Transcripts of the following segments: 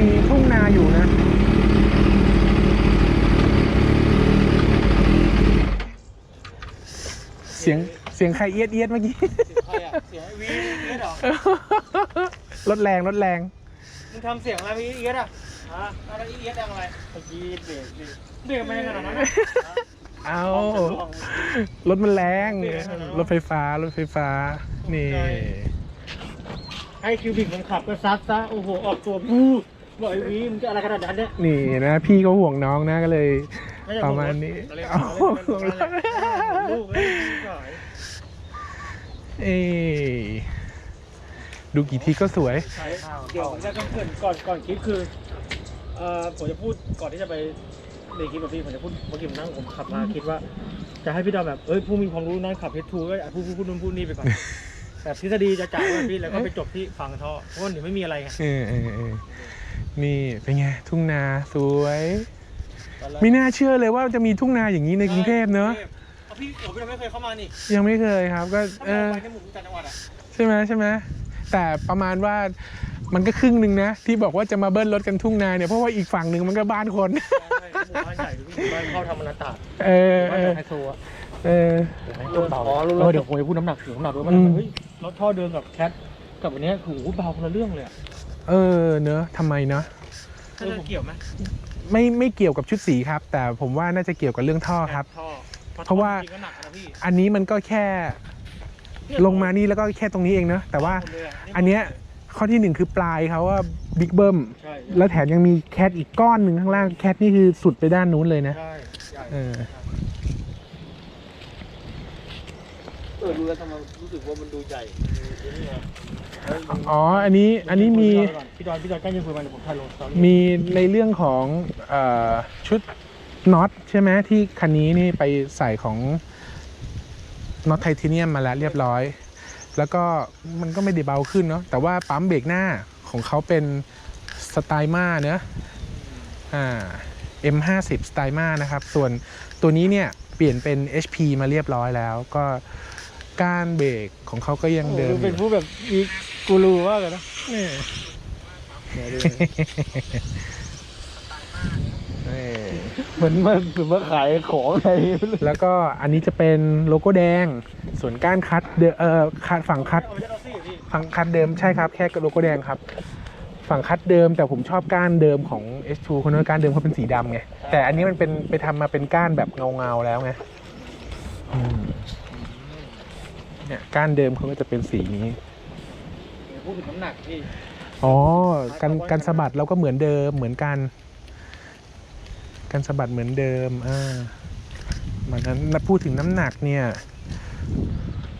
มีทุ่งนาอยู่นะ เสียงเสียงใครเอียดเอียดเมื่อกี้ ใครอะเสียงไอ้วีเอียดเหรอ รถแรงรถแรง มึงทำเสียงอะไรวีเอียดอะฮะอะไรเอียดดังอะไรเมื่อกี้เบรกดิเบรกไม่ขนาดนั้นนะเอาจะล่วงรถมันแรงเบรกขนาดนั้นรถไฟฟ้า รถไฟฟ้า นี่ใช่ให้คิวบิกมันขับก็ซัดซะ โอ้โห ออกตัวพูด บอกไอ้วีมึงจะอะไรขนาดนั้นเนี่ยนี่นะพี่ก็ห่วงน้องนะก็เลยไม่ใช่ประมาณนี้ผมเอาผมเล่นกันลูกเอ้ยสายเอ้ยดูกี่ทีก็สวย ใช้เดี๋ยวผมจะต้องเกรินก่อนก่อนคลิปคือเอ่อผมจะพูดก่อนที่จะไปในคลิปกับพี่ผมจะพูดเมื่อกี้ผมนั่งผมขับมาคิดว่า จะให้พี่ดอมแบบเอ้ยผู้มีความรู้นั่นขับเพชรทูก็อะพูดพูดพูดนู่นพูดนี่ไปก่อนแต่ทฤษฎีจะจ่ายให้พี่แล้วก็ไปจบที่ฟังท่อเพราะว่าเดี๋ยวไม่มีอะไรไงเออเออเออ นี่เป็นไงทุ่งนาสวย ไม่น่าเชื่อเลยว่าจะมีทุ่งนาอย่างนี้ในกรุงเทพเนอะเอาพี่โอ้พี่เราไม่เคยเข้ามานี่ยังไม่เคยครับก็ถ้าเอเราอไปในหมู่ต่างจังหวัดอะใช่ไหมใช่ไหมแต่ประมาณว่ามันก็ครึ่งหนึ่งนะ ที่บอกว่าจะมาเบิ้ลรถกันทุ่งนาเนี่ยเพราะว่าอีกฝั่งหนึ่งมันก็บ้านคนใช่หมู่บ้านใหญ่หมู่บ้านเข้าทำอนาตาเออเอบ้านอไฮโซอะเออ ต้นเบาเออเดี๋ยวผมจะพูดน้ำหนักถึงน้ำหนักด้วยว่าอืม เฮ้ยรถท่อเดิมกับแคทกับอันเนี้ยโหเบาคนละเรื่องเลยอะ เออเนอะทำไมเนอะน่าจะเกี่ยวไหมไม่ไม่เกี่ยวกับชุดสีครับ แต่ผมว่าน่าจะเกี่ยวกับเรื่องท่อครับ ท่อเพราะว่าจริงก็หนักนะพี่อันนี้มันก็แค่ลงมานี่แล้วก็แค่ตรงนี้เองเนอะแต่ว่าหมดเลยะอันเนี้ยข้อที่หนึ่งคือปลายเขาว่าบิ๊กเบิ้มใช่แล้วแถมยังมีแคทอีกก้อนหนึ่งข้างล่างแคทนี่คือสุดไปด้านนู้นเลยนะ ใช่ใหญ่เออ เออดูแล้วทำไมรู้สึกว่ามันดูใหญ่ดูนี่ไงเฮ้ย อ๋อ อันนี้ อันนี้มี พี่ดอนพี่ดอนใกล้จะคุยมาเดี๋ยวผมถ่ายลงสตอรี่มีในเรื่องของเออชุดน็อตใช่ไหมที่คันนี้นี่ไปใส่ของน็อตไทเทเนียมมาแล้วเรียบร้อย แล้วก็มันก็ไม่ได้เบาขึ้นเนาะ แต่ว่าปั๊มเบรกหน้าของเขาเป็นสไตล์มาเนอะอ่า M50 สไตล์มานะครับ ส่วนตัวนี้เนี่ยเปลี่ยนเป็น HP มาเรียบร้อยแล้ว ก็ก้านเบรกของเขาก็ยังเดิมโอ้โหอเป็นยู่ผู้แบบมี กูรูมากเลยนะเออเออเหมือนมาเหมือนมาขายของอะไรแล้วก็อันนี้จะเป็นโลโก้แดง ส่วนก้านคัดเดเอ่อคัดฝั่งคัดเอาไปจะเอาซี่พี่ฝั่งคัดเดิมใช่ครับ แค่โลโก้แดงครับ ฝั่งคัดเดิมแต่ผมชอบก้านเดิมของ S2 คนนั้นก้านเดิมเขาเป็นสีดำไง แต่อันนี้มันเป็นไปทำมาเป็นก้านแบบเงาเงาๆแล้วไงอืมเนี่ยก้านเดิมเขาก็จะเป็นสีนี้เดี๋ยว พูดถึงน้ำหนักพี่ อ๋อกันกันสะบัดเราก็เหมือนเดิมเหมือนกันกันสะบัดเหมือนเดิมอ่ามันนั้นพูดถึงน้ำหนักเนี่ย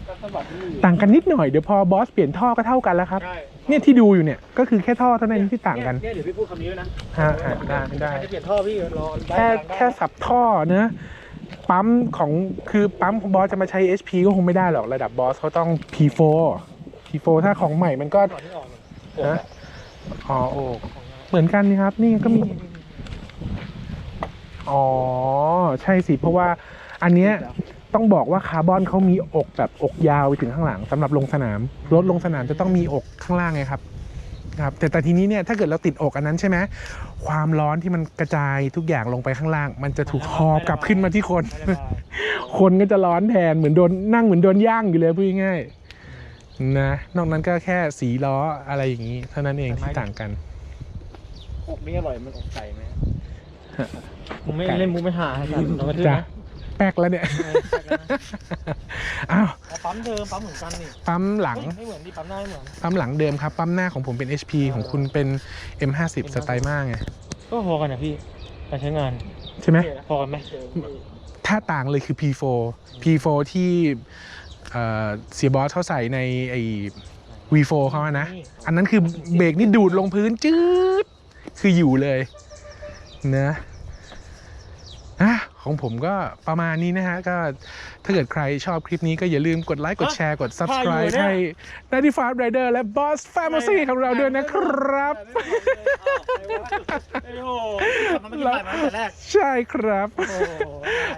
ก็สะบัดที่ต่างกันนิดหน่อยเดี๋ยวพอบอสเปลี่ยนท่อก็เท่ากันแล้วครับ ใช่เนี่ยที่ดูอยู่เนี่ยก็คือแค่ท่อเท่านั้นที่ต่างกันเนี่ยเดี๋ยวพี่พูดคำนี้ด้วยนะฮะฮะได้ได้จะเปลี่ยนท่อพี่รอได้แค่กลางได้แค่สับท่อเนะปั๊มของคือปั๊มของบอสจะมาใช้ HP ก็คงไม่ได้หรอกระดับบอสเขาต้อง P4 P4 ถ้าของใหม่มันก็ก่อนที่ออกเลยฮะอ๋อโอ้เหมือนกันนี่ครับ นี่ก็มี อ๋อ ใช่สิ เพราะว่าอันเนี้ยต้องบอกว่าคาร์บอนเขามีอกแบบอกยาวไปถึงข้างหลังสำหรับลงสนาม รถลงสนามจะต้องมีอกข้างล่างไงครับครับแต่แต่ทีนี้เนี่ยถ้าเกิดเราติดอกอันนั้นใช่ไหมความร้อนที่มันกระจายทุกอย่างลงไปข้างล่าง มันจะถูกหอบกลับขึ้นมาที่คนไม่ได้มาคนก็จะร้อนแทนเหมือนโดนนั่งเหมือนโดนย่างอยู่เลยพูดง่ายๆ นะ นอกนั้นก็แค่สีล้ออะไรอย่างนี้ เท่านั้นเองที่ต่างกันอกนี่อร่อยมันอกไก่ไหมผมไม่เล่นมุกไม่หาให้กันเราก็ทื่อจ้ะนะแป๊กแล้วเนี่ยเออแป๊กแล้วนะอ้าวแต่ปั๊มเดิมปั๊มเหมือนกันนี่ปั๊มหลังเฮ้ยไม่เหมือนดิปั๊มหน้าไม่เหมือนปั๊มหลังเดิมครับปั๊มหน้าของผมเป็น HP ของคุณเป็น M50 สไตล์มาไงก็พอกันนะพี่การใช้งานใช่ไหมพอกันไหมถ้าต่างเลยคือ P4 P4 ที่ เสียบอสเขาใส่ในไอ้ V4 เขาอะนะ อันนั้นคือเบรกนี่ดูดลงพื้นจืดคืออยู่เลยนะอะ ของผมก็ประมาณนี้นะฮะ ก็ถ้าเกิดใครชอบคลิปนี้ก็อย่าลืมกดไลค์กดแชร์กด subscribe ให้ 95 Rider และ Boss Family ของเราด้วยนะครับโอ้โหมันไม่ได้ถ่ายมาตั้งแต่แรกใช่ครับโอ้โห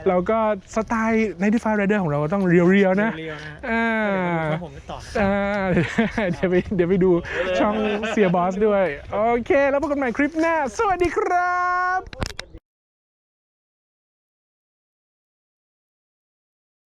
เราก็สไตล์ 95 Rider ของเราก็ต้องเรียวๆนะเรียวๆนะฮะอ่าเดี๋ยวผมไม่ต่อนะอ่าเดี๋ยวไปเดี๋ยวไปดูช่องเสียบอสด้วย โอเค แล้วพบกันใหม่คลิปหน้า สวัสดีครับ